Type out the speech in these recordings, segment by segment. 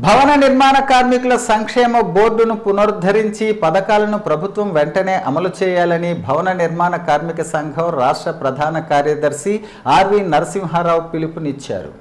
భవన నిర్మాణ కార్మికుల సంక్షేమ బోర్డును పునరుద్ధరించి పథకాలను ప్రభుత్వం వెంటనే అమలు చేయాలని భవన నిర్మాణ కార్మిక సంఘం రాష్ట్ర ప్రధాన కార్యదర్శి ఆర్వి నరసింహారావు పిలుపునిచ్చారు.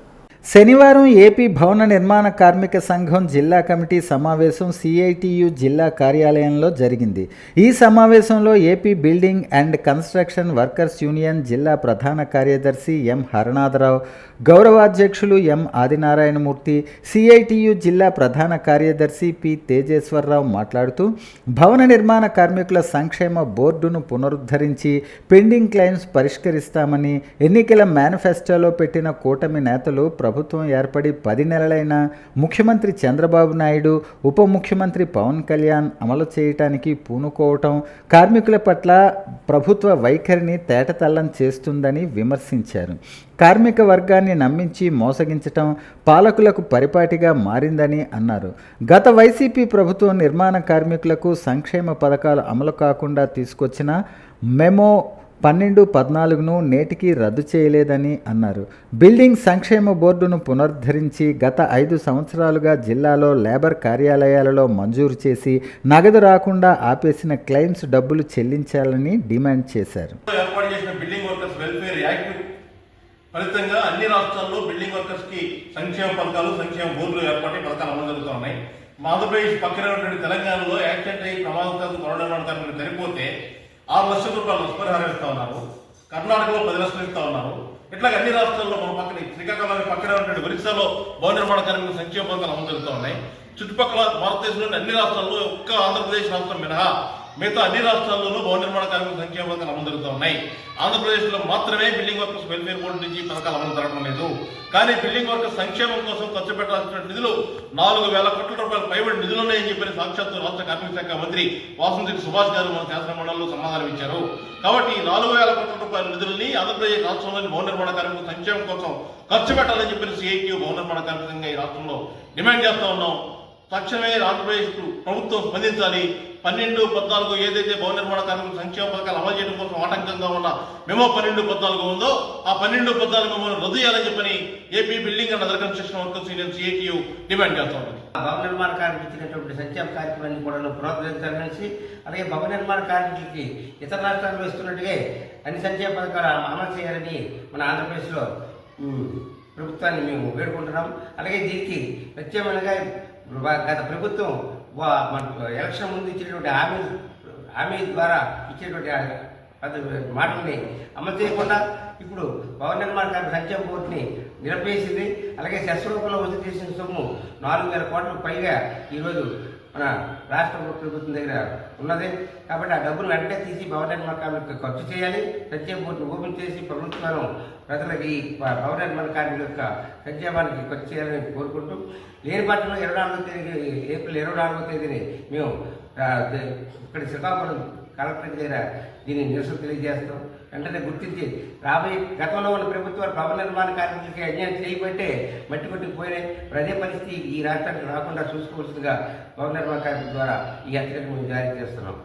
శనివారం ఏపీ భవన నిర్మాణ కార్మిక సంఘం జిల్లా కమిటీ సమావేశం సిఐటియు జిల్లా కార్యాలయంలో జరిగింది. ఈ సమావేశంలో AP building and construction workers union జిల్లా ప్రధాన కార్యదర్శి ఎం హరనాథరావు గౌరవాధ్యక్షులు ఎం ఆదినారాయణమూర్తి సిఐటియు జిల్లా ప్రధాన కార్యదర్శి పి తేజేశ్వరరావు మాట్లాడుతూ భవన నిర్మాణ కార్మికుల సంక్షేమ బోర్డును పునరుద్ధరించి పెండింగ్ క్లెయిమ్స్ పరిష్కరిస్తామని ఎన్నికల మేనిఫెస్టోలో పెట్టిన కూటమి నేతలు ప్రభుత్వం ఏర్పడి పది నెలలైన ముఖ్యమంత్రి చంద్రబాబు నాయుడు ఉప ముఖ్యమంత్రి పవన్ కళ్యాణ్ అమలు చేయటానికి పూనుకోవటం కార్మికుల పట్ల ప్రభుత్వ వైఖరిని తేటతల్లం చేస్తుందని విమర్శించారు. కార్మిక వర్గాన్ని నమ్మించి మోసగించటం పాలకులకు పరిపాటిగా మారిందని అన్నారు. గత వైసీపీ ప్రభుత్వం నిర్మాణ కార్మికులకు సంక్షేమ పథకాలు అమలు కాకుండా తీసుకొచ్చిన మెమో పన్నెండు పద్నాలుగును నేటికి రద్దు చేయలేదని అన్నారు. బిల్డింగ్ సంక్షేమ బోర్డును పునరుద్ధరించి గత ఐదు సంవత్సరాలుగా జిల్లాలో లేబర్ కార్యాలయాలలో మంజూరు చేసి నగదు రాకుండా ఆపేసిన క్లెయిమ్స్ డబ్బులు చెల్లించాలని డిమాండ్ చేశారు. ఫలితంగా అన్ని రాష్ట్రాల్లో బిల్డింగ్ వర్కర్స్కి సంక్షేమ పథకాలు సంక్షేమ బోర్డులు ఏర్పాటు పథకాలు అమలు జరుగుతున్నాయి మా ఆంధ్రప్రదేశ్ పక్కనే ఉన్నటువంటి తెలంగాణలో యాక్సిడెంట్ అయ్యి ప్రమాదశాత్తు మరణ నిర్మాణ కార్మికులు ఆరు లక్షల రూపాయలు నష్టపరిహారం ఇస్తా ఉన్నారు. కర్ణాటకలో పది లక్షలు ఇస్తా ఉన్నారు. ఇట్లా అన్ని రాష్ట్రాల్లో మన పక్కన శ్రీకాకుళం పక్కనే ఉన్నటువంటి ఒరిస్సాలో భవన నిర్మాణ కార్మికుల సంక్షేమ పథకాలు అమలు జరుగుతూ ఉన్నాయి. చుట్టుపక్కల భారతదేశంలోని అన్ని రాష్ట్రాల్లో ఒక్క ఆంధ్రప్రదేశ్ రాష్ట్రం మినహా మిగతా అన్ని రాష్ట్రాల్లోనూ భవన నిర్మాణ కార్మికుల సంక్షేమ పథకాలు అమలు జరుగుతూ ఉన్నాయి. ఆంధ్రప్రదేశ్లో మాత్రమే బిల్డింగ్ వర్కర్స్ వెల్ఫేర్ బోర్డు నుంచి పథకాలు అమలు జరగడం లేదు. కానీ బిల్డింగ్ వర్కర్స్ సంక్షేమం కోసం ఖర్చు పెట్టాల్సిన నిధులు నాలుగు వేల కోట్ల రూపాయల పైబడి నిధులు ఉన్నాయని చెప్పి సాక్షాత్తు రాష్ట్ర కార్మిక శాఖ మంత్రి వాసంతి సుభాష్ గారు మన శాసన మండలిలో సమాధానం ఇచ్చారు. కాబట్టి ఈ నాలుగు వేల కోట్ల రూపాయల నిధులని ఆంధ్రప్రదేశ్ రాష్ట్రంలోని భవన నిర్మాణ కార్మికుల సంక్షేమం కోసం ఖర్చు పెట్టాలని చెప్పి సిఐటి భవన నిర్మాణ కార్మిక సంఘం ఈ రాష్ట్రంలో డిమాండ్ చేస్తూ ఉన్నాం. తక్షణమే ఆంధ్రప్రదేశ్ ప్రభుత్వం స్పందించాలి. పన్నెండు పద్నాలుగు ఏదైతే భవన నిర్మాణ కార్మికులు సంక్షేమ పథకాలు అమలు చేయడం కోసం ఆటంకంగా ఉన్న మేము పన్నెండు పద్నాలుగు ఉందో ఆ పన్నెండు పద్నాలుగు మెమోను రద్దు చేయాలని చెప్పని AP building and other construction workers union CITU demand చేస్తా ఉన్నది భవన నిర్మాణ కార్మికులు ఇచ్చినటువంటి సంక్షేమ కార్యక్రమాన్ని కూడా పునరుద్ధరించాలనేసి అలాగే భవన నిర్మాణ కార్మికులకి ఇతర రాష్ట్రాల్లో ఇస్తున్నట్టుగా అన్ని సంక్షేమ పథకాలు అమలు చేయాలని మన ఆంధ్రప్రదేశ్లో ప్రభుత్వాన్ని మేము వేడుకుంటున్నాం. అలాగే దీనికి ప్రత్యేకంగా గత ప్రభుత్వం వా- మన ఎలక్షన్ ముందు ఇచ్చినటువంటి హామీ హామీ ద్వారా ఇచ్చేటువంటి మాటల్ని అమలు చేయకుండా ఇప్పుడు భవన నిర్మాణ కార్మిక సంక్షేమ బోర్డుని నిలిపేసింది. అలాగే సెస్ రూపంలో వసూలు చేసిన సొమ్ము నాలుగు వేల కోట్లకు పైగా ఈరోజు మన రాష్ట్ర ప్రభుత్వం దగ్గర ఉన్నది. కాబట్టి ఆ డబ్బులు వెంటనే తీసి భవన నిర్మాణ కార్మికులకు ఖర్చు చేయాలి. సంక్షేమ బోర్డును ఓపెన్ చేసి ప్రభుత్వాలను ప్రజలకు ఈ భవన నిర్మాణ కార్మికుల యొక్క సంక్షేమానికి ఖర్చు చేయాలని కోరుకుంటూ లేని పట్టణంలో ఇరవై నాలుగో తేదీ ఏప్రిల్ ఇరవై నాలుగో తేదీని మేము ఇక్కడ శ్రీకాకుళం కలెక్టర్ దగ్గర దీన్ని నిరసన తెలియజేస్తాం వెంటనే గుర్తించి రాబోయే గతంలో ఉన్న ప్రభుత్వాలు భవన నిర్మాణ కార్మికులకి అన్యాయం చేయబట్టే మట్టి కొట్టుకు పోయినాయి. మరి పరిస్థితి ఈ రాష్ట్రానికి రాకుండా చూసుకోవాల్సిందిగా భవన నిర్మాణ కార్మికుల ద్వారా ఈ హెచ్చరిక మేము జారీ చేస్తున్నాం.